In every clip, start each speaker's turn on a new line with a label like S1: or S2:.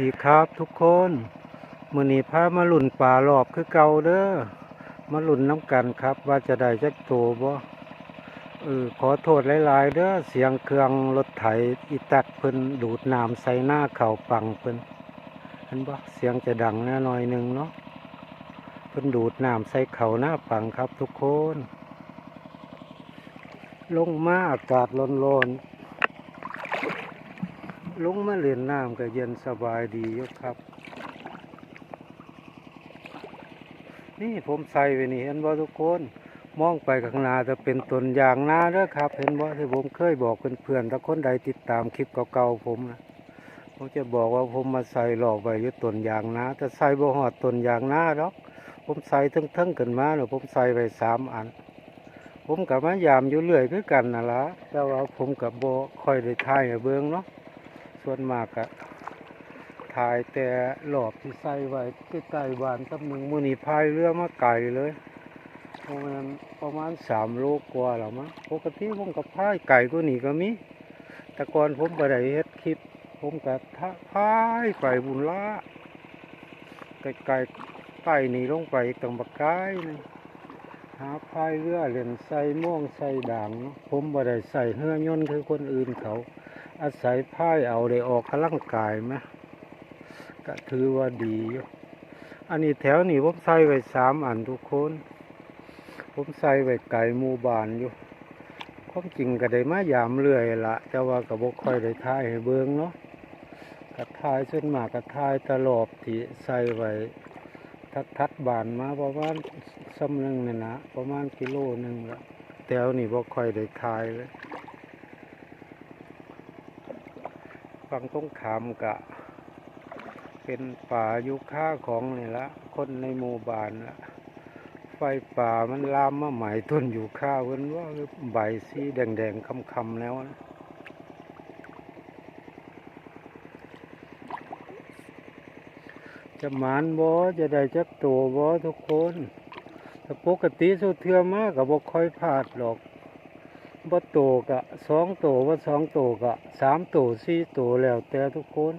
S1: ดีครับทุกคนมือนี้พามาหลุนป่ารอบคือเก่าเด้อมาหลุนน้ำกันครับ ว่าจะได้จักโตบ่เออขอโทษหลาย ๆเด้อเสียงเครื่องรถไถอีตักเพิ่นดูดน้ำใส่หน้าเข่าปังเพิ่นเห็นบ่เสียงจะดังแน่หน่อยหนึ่งเนาะเพิ่นดูดน้ำใส่เข่าหน้าปังครับทุกคน ลงมาอากาศร้อนๆ ลงมาเล่นน้ำก็เย็นสบายดีอยู่ครับ นี่ผมใส่ไว้นี่เห็นบ่ทุกคน มองไปข้างหน้าจะเป็นต้นยางนาเด้อครับ เห็นบ่ที่ผมเคยบอกเพื่อนๆถ้าคนใดติดตามคลิปเก่าๆผมนะผมจะบอกว่าผมมาใส่หลอกไว้ยู่ต้นยางนาแต่ใส่บ่ฮอดต้นยางนาหรอกผมใส่ทั้งๆกันมาเนาะผมใส่ไว้สามอันผมกับมายามอยู่เรื่อยคือกันน่ะละแต่ว่าผมกับโบค่อยได้ถ่ายเบิ่งเนาะ ส่วนมากอะถ่ายแต่หลอบที่ใส่ไว้ใกล้ๆบ้านกับหนึ่งมือนีพายเรือมาไกลเลยประมาณประมาณสามโลกว่าแล้วมั้งปกติผมกับพายไก่ก็หนีก็มีแต่ก่อนผมบ่ได้เฮ็ดคลิป ผมกับพายไปบุญละไกลๆใต้นี่ลงไปตังบักไกายนึงหาพายเรือเล่นใส่ม่วงใส่ด่าง ผมบ่ได้ใส่เฮือยนต์คือคนอื่นเขา อาศัยพ่ายเอาได้ออกกำลังกายไหมก็ถือว่าดีอยู่อันนี้แถวนี้ผมใส่ไว้สามอันทุกคน ผมใส่ไว้ไก่หมู่บ้านอยู่ความจริงก็ได้มายามเรื่อยละแต่ว่าก็บ่ค่อยได้ถ่ายให้เบิ่งเนาะก็ถ่ายส่วนมากก็ถ่ายตลอดที่ใส่ไว้ทัดทัดบานมาประมาณซ้ำหนึ่งนี่นะประมาณกิโลหนึ่งละแถวนี่บ่ค่อยได้ทายเลย ฝั่งตรงขามกะ เป็นป่ายุค่าของนี่ละคนในหมู่บ้านละไฟป่ามันลามมาใหม่ต้นอยู่ข้าเพิ่นว่าใบสีแดงๆคำๆแล้วนะจะหมานบ่จะได้จักตัวบ่ทุกคนแต่ปกติสุดเทือมากกับบ่ค่อยพลาดหรอก บ่โตกะสองโตว่าสองโตกะสามโตสี่โตแล้วแต่ทุกคน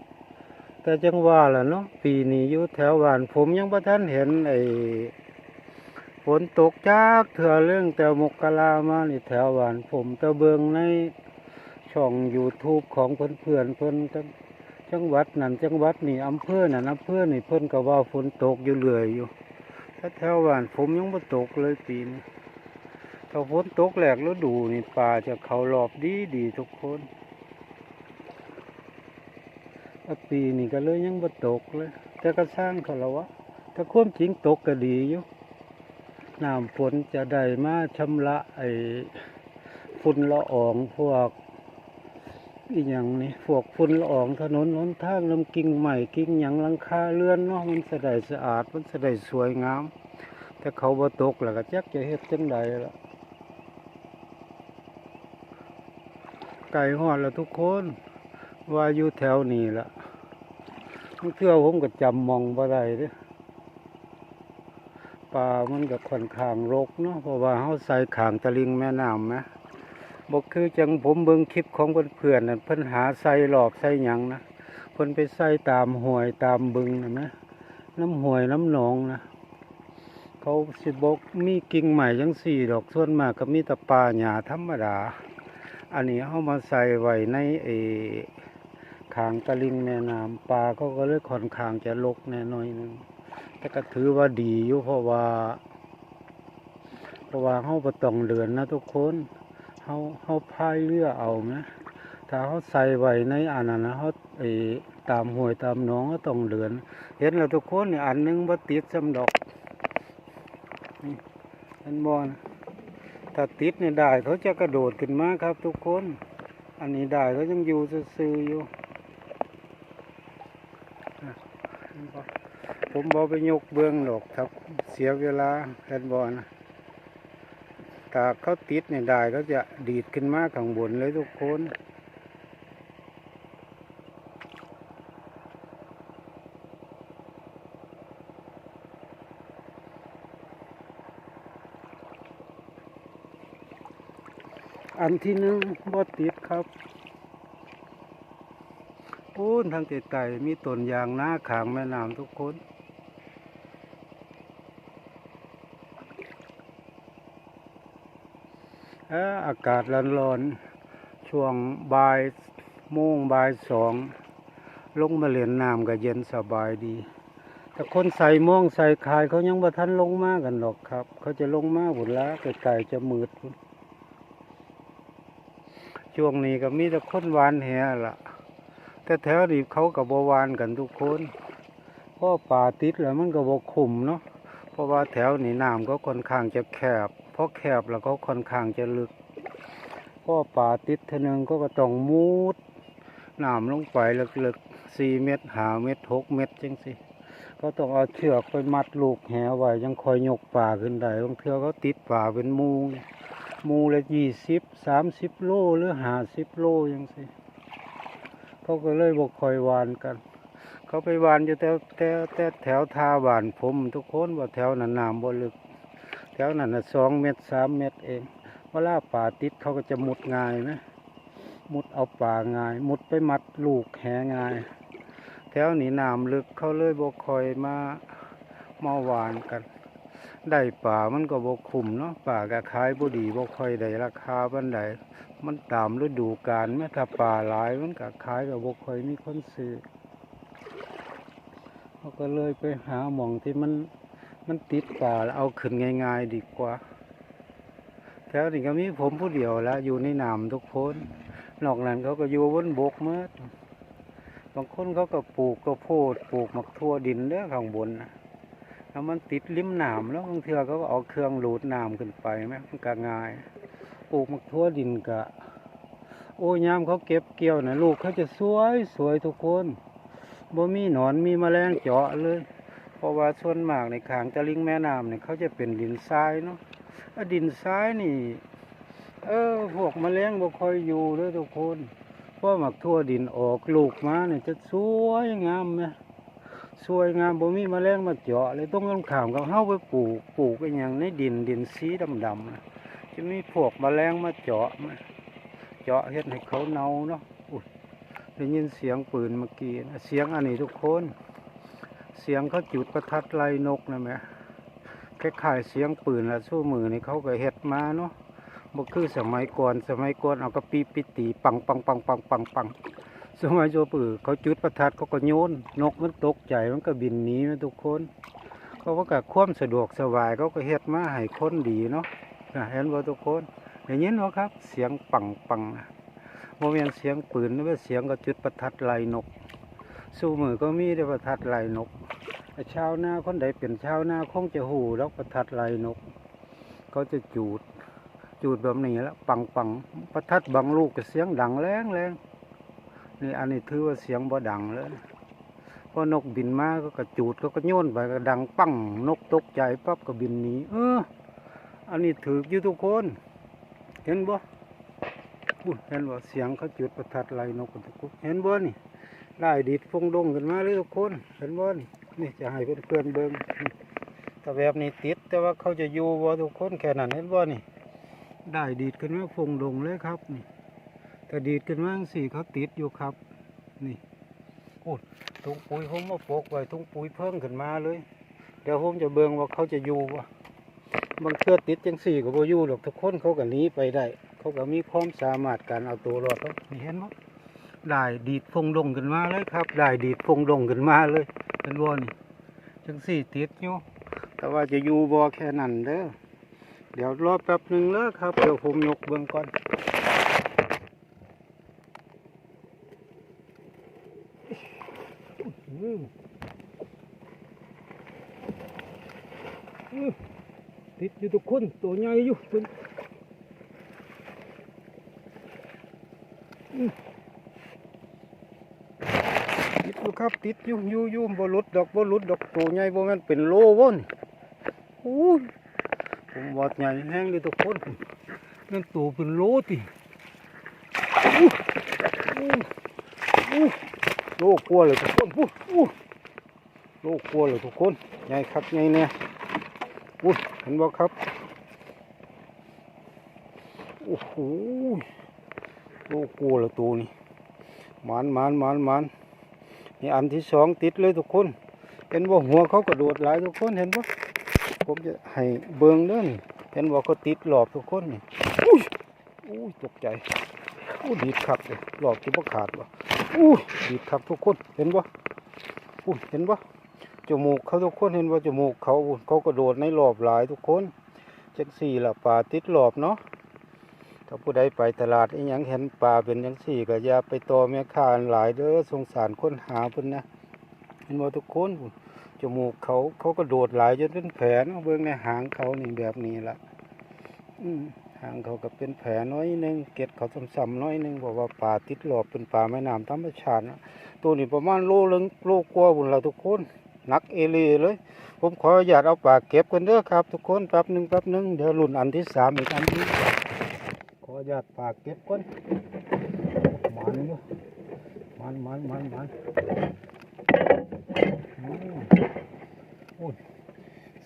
S1: แต่จังว่าล่ะเนาะปีนี้อยู่แถวบ้าน ผมยังบ่ทันเห็นไอ้ฝนตกจากเถื่อเรื่องแต่มกรามานี่แถวบ้าน ผมตะเบิงในช่อง YouTube ของเพื่อนเพิ่อนจังจังหวัดนั่นจังหวัดนี่อำเภอนั่นอำเภอนี่เพิ่อนก็ว่าฝนตกอยู่เรื่อยอยู่ถ้าแถวบ้านผมยังบ่ตกเลยปีนี้ ถ้าฝนตกแหลกแล้วดูนี่ป่าจะเขารอบดีดีทุกคนปีนี้ก็เลยยังบ่ตกเลย แต่ก็สร้างเขาแล้ววะแต่ควมจริงตกก็ดีอยู่น้ำฝนจะได้มาชำระไอ้ฝุ่นละอองพวกอีหยังนี่พวกฝุ่นละอองถนนหนทางลำกิ่งใหม่กิ่งหยังลังคาเรือนเนาะมันสะได้สะอาดมันสะได้สวยงามแต่เขาบ่ตกแล้วก็จักจะเฮ็ดจังใดล่ะ ไก่ฮอดแล้วทุกคน ว่าอยู่แถวนี้ละบางเทื่อผมก็จำมองบ่ได้เด้อป่ามันก็ค่อนข้างรกเนาะเพราะว่าเฮาใส่ขางตะลิงแม่น้ำแหมบอกคือจังผมเบิ่งคลิปของเพื่อนๆนั่นเพิ่นหาใส่หลอกใส่หยังนะเพิ่นไปใส่ตามห้วยตามบึงนะนะน้ำห้วยน้ำหนองนะเขาสิบอกมีกิ่งใหม่จังสี่ดอกส่วนมากก็มีแต่ป่าหญ้าธรรมดา อันนี้เอามาใส่ไว้ในเอขางตะลิงแม่น้ำปลาเขาก็เลยค่อนข้างจะลกแน่น้อยหนึงแต่ก็ถือว่าดีอยู่เพราะว่า เพราะว่าเฮาบ่ต้องเดือนนะทุกคนเฮาเฮาพายเรือเอานะถ้าเฮาใส่ไว้ในอันนั้นนะเฮาไอ้ตามห้วยตามหนองก็ต้องเดือน เห็นแล้วทุกคนเนี่ยอันหนึงบ่าติดซ้ำดอกนี่เห็นบ่นะ ถ้าติดเนี่ยได้เขาจะกระโดดขึ้นมาครับ ทุกคน อันนี้ได้เขายังอยู่ซื่ออยู่ผมบ่ไปยกเบื้องดอกครับ เสียเวลาเห็นบอลนะแต่เขาติดเนี่ยได้เขาจะดีดขึ้นมาข้างบนเลยทุกคน นที่หนึ่งบ่ติดครับพูนทางไกลๆมีต้นยางหน้าขางแม่น้ำทุกคนอากาศร้อนๆ ช่วงบ่ายโมงบ่ายสอง ลงมาเล่นน้ำก็เย็นสบายดี แต่คนใส่โม่วงใส่คายเขายังบ่ทันลงมากันหรอกครับ เขาจะลงมาบุญละไกลๆจะมืด ช่วงนี้ก็มีแต่คนหวานแหละแต่แถวนี้เขากับบวานกันทุกคนเพราะป่าติดแล้วมันก็บกคุมเนาะเพราะว่าแถวนี้น้ำก็ค่อนข้างจะแคบ เพราะแคบแล้วก็ค่อนข้างจะลึกเพราะป่าติดเทอนึงก็ก็ต้องมุดน้ำลงไปลึกๆสี่เมตรห้าเมตรหกเมตรจังสิก็ต้องเอาเชือกไปมัดลูกแหไว้ยังคอยยกป่าขึ้นได้บางเทือเขาติดป่าเป็นมูห มูละยี่สิบสามสิบโลหรือห้าสิบโลยังสิเขาก็เลยบอกคอยวานกัน เขาไปวานอยู่แต่แต่แต่แถวทาหวานผมทุกคนว่าแถวนั้นน้ำบ่ลึก แถวนั้นน่ะสองเมตรสามเมตรเองเวลาป่าติดเขาก็จะมุดง่ายนะมุดเอาป่าง่าย มุดไปมัดลูกแหง่าย แถวนี้น้ำลึกเขาเลยบกคอยมามาหวานกัน ได้ป่ามันก็บกคุมเนาะป่าก็ขายบ่ดีบ่ค่อยได้ราคาบันไดมันตามฤดูกาลแม้ถ้าป่าหลายมันก็ขายก็บ่ค่อยมีคนซื้อเขาก็เลยไปหาหม่องที่มันมันติดป่าแล้วเอาขึ้นง่าย ๆ ดีกว่าแถวนี้ก็มีผมผู้เดียวแล้วอยู่ในน้ำทุกคนนอกนั้นเขาก็อยู่บนบกเมื่อบางคนเขาก็ปลูกกระโพดปลูกมักทั่วดินเด้อข้างบนนะ แล้วมันติดริมหน้ำแล้วบางเทือเขาก็เอาเครื่องรูดหน้ำขึ้นไปไหมมันก็ง่ายปลูกมักทั่วดินกะ โอ้ยามเขาเก็บเกี่ยวนะลูกเขาจะสวยสวยทุกคนบ่มีหนอนมีแมลงเจาะเลยเพราะว่าส่วนมากในขางตะลิงแม่น้ำเนี่ยเขาจะเป็นดินทรายเนาะดินทรายนี่ เออพวกแมลงบ่ค่อยอยู่เลยทุกคนเพราะหมักทั่วดินออกลูกมาเนี่ยจะสวยงามไหม สวยงามบ่มีแมลงมาเจาะเลยต้องลำขามกับเฮาไปปลูกปลูกเป็นอย่างในดินดินสีดำๆนะจะมีพวกแมลงมาเจาะมาเจาะเฮ็ดให้เขาเน่าเนาะอุ้ยได้ยินเสียงปืนเมื่อกี้นะเสียงอันนี้ทุกคน เสียงเขาจุดประทัดไล่นกนะแม่คล้ายๆเสียงปืนละสู้มือนี่เขาก็เฮ็ดมาเนาะบ่คือสมัยก่อนสมัยก่อนเอากระปีปิตีปังปังปังปังปังปัง สมัยโจปือเขาจุดประทัดเขาก็โยน นกมันตกใจมันก็บินหนีนะทุกคน เขาก็กับความสะดวกสบายเขาก็เฮ็ดมาให้คนดีเนาะเห็นบ่ทุกคนได้ยินบ่ครับ เสียงปังปังนะบ่แม่นเสียงปืนหรือว่าเสียงก็จุดประทัดไล่นก สู้มือก็มีได้ประทัดไล่นกชาวนาคนใดเป็นชาวนาคงจะหูแล้วประทัดไล่นก เขาจะจูด จูดแบบนี้แล้วปังปังประทัดบางลูกก็เสียงดังแรงแรง นี่อันนี้ถือว่าเสียงบ่ดังเลยพอนกบินมาก็กระจูดก็ก็โยนไปก็ดังปังนกตกใจปั๊บก็บินหนีเออ อันนี้ถืออยู่ทุกคน เห็นบ่เห็นบ่เสียงเขาจุดประทัดไล่นกกันทุกคนเห็นบ่นี่ได้ดีดฟงดงกันมาเลยทุกคนเห็นบ่นี่นี่จะให้เพื่อนเบิ่งนี่แต่แบบนี้ติด แต่ว่าเขาจะอยู่บ่ทุกคนแค่นั้นเห็นบ่นี่ได้ดีดขึ้นมาฟงลงเลยครับนี่ แต่ดีดขึ้นมางสี่เขาติดอยู่ครับ นี่โอ้ยถุงปุ๋ยผมมาปกไว้ถุงปุ๋ยเพิ่มขึ้นมาเลย เดี๋ยวผมจะเบิ่งว่าเขาจะอยู่วะบางเทือติดจังสี่ก็บ่อยู่หรอกทุกคนเขาก็หนีไปได้ เขาก็มีความสามารถการเอาตัวรอดเขานี่เห็นไหมได้ดีดฟงลงขึ้นมาเลยครับได้ดีดฟงลงขึ้นมาเลยเป็นบ่นี่จังสี่ติดอยู่แต่ว่าจะอยู่บ่แค่นั้นเด้อเดี๋ยวรอแป๊บหนึ่งแล้วครับเดี๋ยวผมยกเบื้องก่อนอื้ออื้อติดอยู่ทุกคน ตัวใหญ่อยู่ตัวอื้อติดอยู่ครับติดอยู่อยู่อยู่บ่ลุดดอกบ่ลุดดอกตัวใหญ่บ่แม่นเป็นโลว่นอู้ยผมวัดใหญ่แห้งเลยทุกคนนั่นตัวเป็นโลติโลกลัวเลยทุกคนโลกลัวเลยทุกคนใหญ่ครับใหญ่เนี่ยอู้เห็นบ่ครับ โอ้โหโลกลัวลยตัวนี้มันมันมันมันนี่อันที่สองติดเลยทุกคน เห็นว่าหัวเขากระโดดหลายทุกคนเห็นปะผมจะให้เบิงเด้อนี่เห็นว่าเขาติดหลอบทุกคนนี่อุ้ยอุ้ยตกใจอู้ดีดขับเลยหลอบที่บ่ขาดวะอู้ดีดขับทุกคนเห็นปะอู้เห็นปะจมูกเขาทุกคนเห็นว่าจมูกเขาเขากระโดดในหลอบหลายทุกคนจังสี่ละป่าติดหลอบเนาะ ถ้าผู้ใดไปตลาดอีหยังเห็นป่าเป็นจังสี่ก็อย่าไปต่อแม่ค้าหลายเด้อสงสารคนหาเพิ่นนะเห็นว่าทุกคนจมูกเขาเขาก็โดดหลายจนเป็นแผลเนะเบิ่งในหางเขานี่แบบนี้ละอืมหางเขาก็เป็นแผลน้อยหนึงเกล็ดเขาซ้ำๆน้อยหนึงบอกว่าป่าติดหลอบเป็นป่าแม่น้ำธรรมชาตินะตัวนี้ประมาณโลลึงโลกว่าบุญเราทุกคนนักเอเลีเลย ผมขออนุญาตเอาปากเก็บกันเด้อครับ ทุกคนแป๊บหนึ่งแป๊บหนึ่งเดี๋ยวรุ่นอันที่สามอีกอันนี้ข ออนุญาตปากเก็บก่อนมันอยู่มันมันมันมัน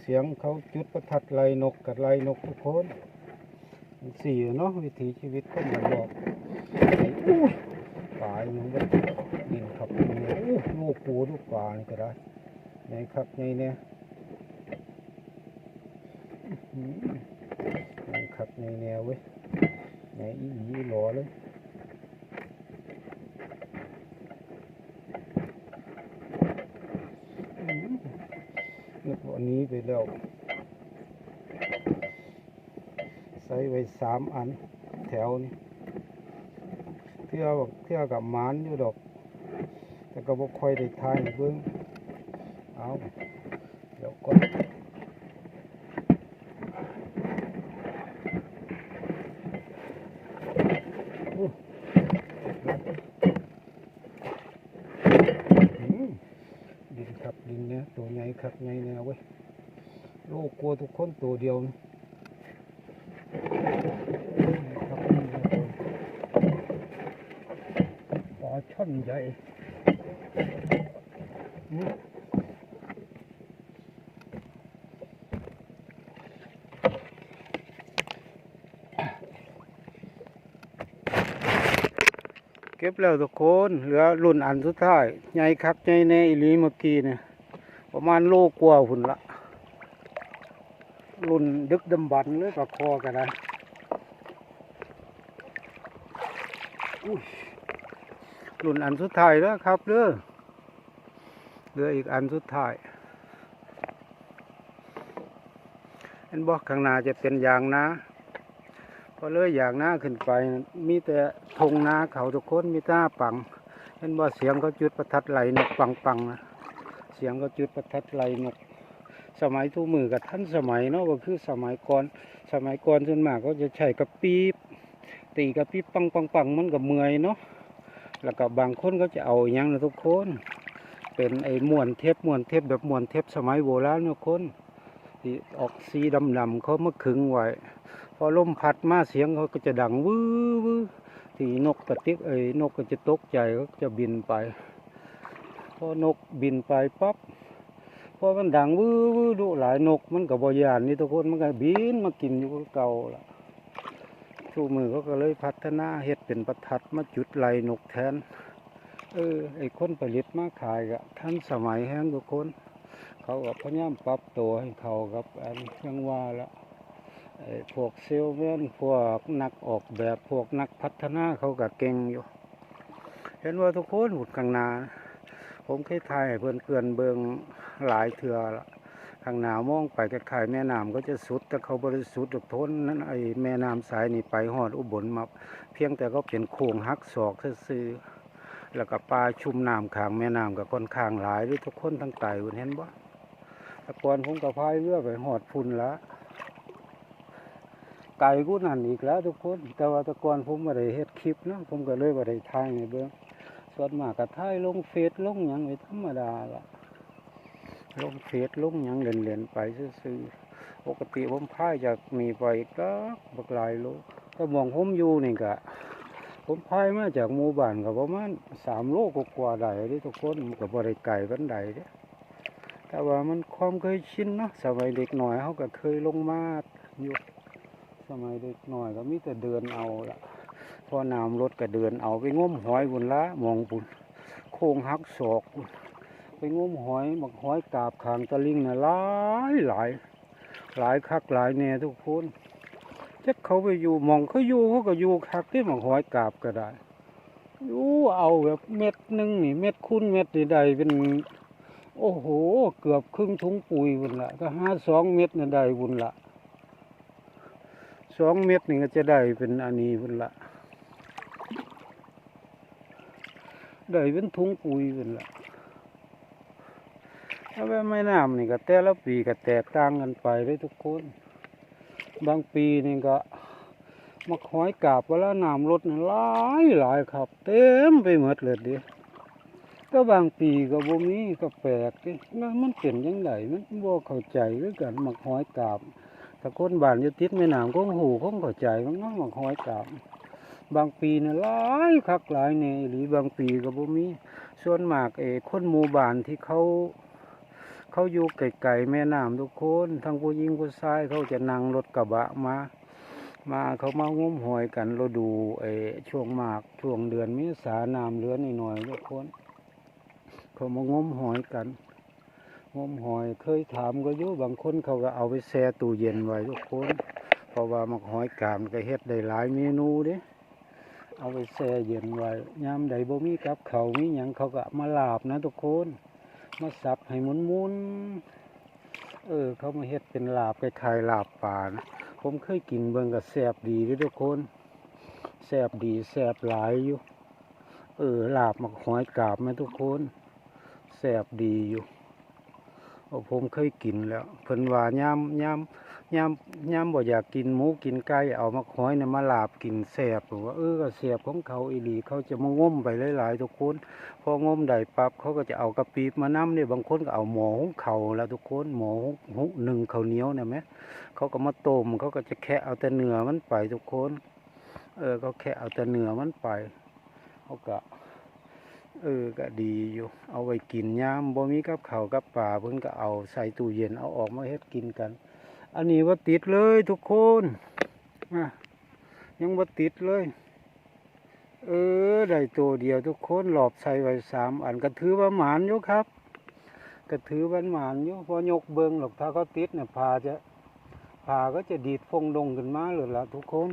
S1: เสียงเขาจุดประทัดไล่นกกับไล่นกทุกคนสี่เนาะวิถีชีวิตคนมันบอกอู้ยป่าอย่างนี้ดินขับเนี่ยอู้ลูกปูลูกป่านี่ก็ได้ไงครับไงเนี่ยอื้อหือไงครับไงแนวเว้ยไงอีหลีหล่อเลย นึกว่านี้ไปแล้ว ใส่ไว้สามอันแถวนี้เที่ยวเที่ยวกับหมานอยู่ดอก แต่ก็บ่ค่อยได้ทายเบิ่งเอาเดี๋ยวก่อนดินครับดินเนี่ยตัวใหญ่ครับใหญ่แนวเว้ยโลกกลัวทุกคนตัวเดียวนี่รับนี่นะตัวปลาช่อน ใหญ่เก็บแล้วทุกคนเหลือรุ่นอันสุดท้ายใหญ่ครับใหญ่แน่อีลีเมื่อกี้เนี่ยประมาณโลกว่าหุ่นละ รุ่นดึกดำบรรพ์เลยปลาคอกันนะอุ้ย รุ่นอันสุดท้ายแล้วครับเด้อเหลืออีกอันสุดท้ายเห็นบอกข้างหน้าจะเป็นยางนาพอเลยยางนาขึ้นไป มีแต่ทงนาเขาทุกคนมีต้าปังเห็นว่าเสียงเขาจุดประทัดไหลนกปังปังนะเสียงเขาจุดประทัดไหลนกสมัยทุกมือกับท่านสมัยเนาะก็คือสมัยก่อนสมัยก่อนส่วนมากก็จะใช้กระปีบตีกระปีบปังปังปังมันก็เมื่อยเนาะ แล้วก็บางคนก็จะเอาอหยังนะทุกคน เป็นไอ้ม้วนเทปม้วนเทปแบบม้วนเทปสมัยโบราณทุกคนที่ออกสีดำดำๆเขามาขึงไว้พอลมพัดมาเสียงเขาก็จะดังวื้อวื้อที่นกกระติกเอ้นกก็จะตกใจก็จะบินไปพอนกบินไปปั๊บพอมันดังวื้อวื้อดุหลายนกมันกับบอยานนี่ทุกคนมันก็บินมากินอยู่คือเก่าละ ทุกมือเขาก็เลยพัฒนาเฮ็ดเป็นประทัดมาจุดไหลนกแทน เออ ไอ้คนผลิตมาขายก็ทันสมัยแห้งทุกคน เขาก็พยายามปรับตัวให้เขากับอันยังว่าละไอ้พวกเซลแมนพวกนักออกแบบพวกนักพัฒนาเขาก็เก่งอยู่ เห็นว่าทุกคนหุดข้างน้าผมเคยถ่ายให้เพื่อนเบิงหลายเถื่อละ ข้างหน้ามองไปคล้ายๆแม่น้ำก็จะสุดแต่เขาบริสุทธิ์ดอกทนนั้นไอ้แม่น้ำสายนี่ไปหอดอุบลมาเพียงแต่ก็เป็นโค้งหักศอกซื่อแล้วก็ปลาชุมน้ำขางแม่น้ำก็ค่อนขางหลายด้วยทุกคนทั้งไต่เห็นบ่ตะกอนผมก็พายเรือไปหอดพุ่นละไก่กูนั่นอีกแล้ว ทุกคน แต่ว่าตะกอนผมม่ได้เฮ็ดคลิปเนาะผมก็เลยม่ได้ถ่ายในเบื้องส่วนมากก็ถ่ายลงเฟซลงหยังไว้ธรรมดาละ ลงเฟซลงยังเล่นๆไปซื่อๆปกติผมพายจากมีไปก็บักหลายโลก็มองผมอยู่นี่ก็ผมพายมาจากหมู่บ้านก็ประมาณสามโลกกว่าๆได้เด้ทุกคนมันก็บ่ได้ไกลปานใดเด้แต่ว่ามันความเคยชินเนาะสมัยเด็กหน่อยเขาก็เคยลงมาอยู่สมัยเด็กหน่อยก็มีแต่เดินเอาละพอน้ำรถก็เดินเอาไปง้มหอยบุญละมองบุญโค้งหักศอกไป งมหอยบักหอยกาบขางตะลิงน่ะหลายหลาย หลายคักหลายแน่ทุกคนจักเขาไปอยู่มองเขาอยู่เขาก็อยู่คักที่บักหอยกาบก็ได้อยู่เอาแบบเม็ดหนึ่งนี่เม็ดคุณเม็ดนี่ได้เป็น โอ้โห เกือบครึ่งถุงปุ๋ยบุญละถ้าหาสองเม็ดนี่ได้บุญละสองเม็ดนี่ก็จะได้เป็นอันนี้บุญละได้เป็นถุงปุ๋ยบุญละ ถ้าแบบไม่น้ำนี่ก็แต่ละปีก็แตกต่างกันไปเลยทุกคน บางปีนี่ก็มาคอยกาบเวลาน้ำลดนี่หลายหลายครับ เต็มไปหมดเลยเดิก็บางปีก็บ่มีก็แปลกดิว่ามันเป็นยังไงมันบ่เข้าใจคือกันมักหอยกาบถ้าคนบ้านอยู่ติดแม่น้ำคงหูคงเข้าใจมันก็มักหอยกาบบางปีน่ะหลายคักหลายแน่อีหรือบางปีก็บ่มีส่วนมากเออคนหมู่บ้านที่เขา เขาอยู่ไกลๆแม่น้ำทุกคนทั้งผู้หญิงผู้ชายเขาจะนั่งรถกระบะมา มาเขามาง้มหอยกันเราดูเออช่วงมากช่วงเดือนเมษาน้ำเหลือนหน่อยทุกคนเขามาง้มหอยกันงมหอยเคยถามก็อยู่บางคนเขาก็เอาไปแช่ตู้เย็นไว้ทุกคนเพราะว่ามักหอยกามก็เฮ็ดได้หลายเมนูเด้เอาไปแช่เย็นไว้ยามใดบ่มีกับเขามีหยังเขาก็มาลาบนะทุกคน มาสับให้หมุนๆเออ เขามาเฮ็ดเป็นลาบคล้ายๆลาบป่านะผมเคยกินเบิ่งกับแซบดีด้วยทุกคนแซบดีแซบหลายอยู่ เออลาบมักหอยกาบไหมทุกคนแซบดีอยู่ผมเคยกินแล้วเพิ่นว่าย่ำย่ำ ยามยามบ่อยากกินหมูกินไก่เอามักหอยเนี่ยมาลาบกินแซ่บผมว่าเออก็แซ่บของเขาอีหลีเขาจะมาง้มไปหลายๆทุกคนพองมได้ปั๊บเขาก็จะเอากระปีบมาน้ำเนี่ยบางคนก็เอาหมอหุงเขาแล้วทุกคนหมอหุงหุงหนึ่งเขาเหนียวเนี่ยไหมเขาก็มาต้มเขาก็จะแค่เอาแต่เนื้อมันไปทุกคน เออเขาแค่เอาแต่เนื้อมันไปเขาก็เออก็ดีอยู่ เอาไว้กินยามบ่มีกับข้ากับปลาเพิ่นก็เอาใส่ตู้เย็นเอาออกมาเฮ็ดกินกัน อันนี้ว่าติดเลยทุกคนอะยังว่าติดเลย เออได้ตัวเดียวทุกคนหลอบใส่ไว้สามอันก็ถือว่าหมานอยู่ครับก็ถือว่าหมานอยู่พอยกเบิงหรอกถ้าเขาติดเนี่ยพาจะพาก็จะดีดฟงดงขึ้นมาเลยละทุกคน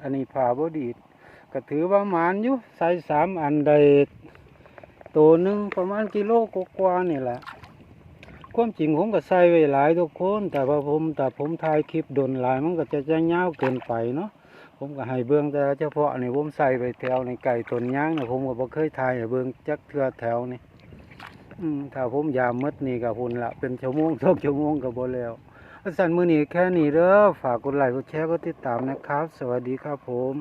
S1: อันนี้พาบ่ดีดก็ถือว่าหมานอยู่ใส่สามอันใดตัวหนึ่งประมาณกิโลกว่าๆนี่แหละ ความจริงผมก็ใส่ไว้หลายทุกคน แต่ว่าผมแต่ผมถ่ายคลิปโดนหลายมันก็จะจะยาเกินไปเนาะผมก็ให้เบื้องแต่เฉพาะนี่ผมใส่ไปแถวในไก่ตนย่างนะผมก็บ่เคยถ่ายให้เบื้องจักเทือแถวนี่ถ้าผมยามมดนี่กับพุ่นละเป็นชั่วโมงสองชั่วโมงก็บ่แล้วสันมือนี้แค่นี้เด้อฝากกดไลค์กดแชร์กดติดตามนะครับ สวัสดีครับผม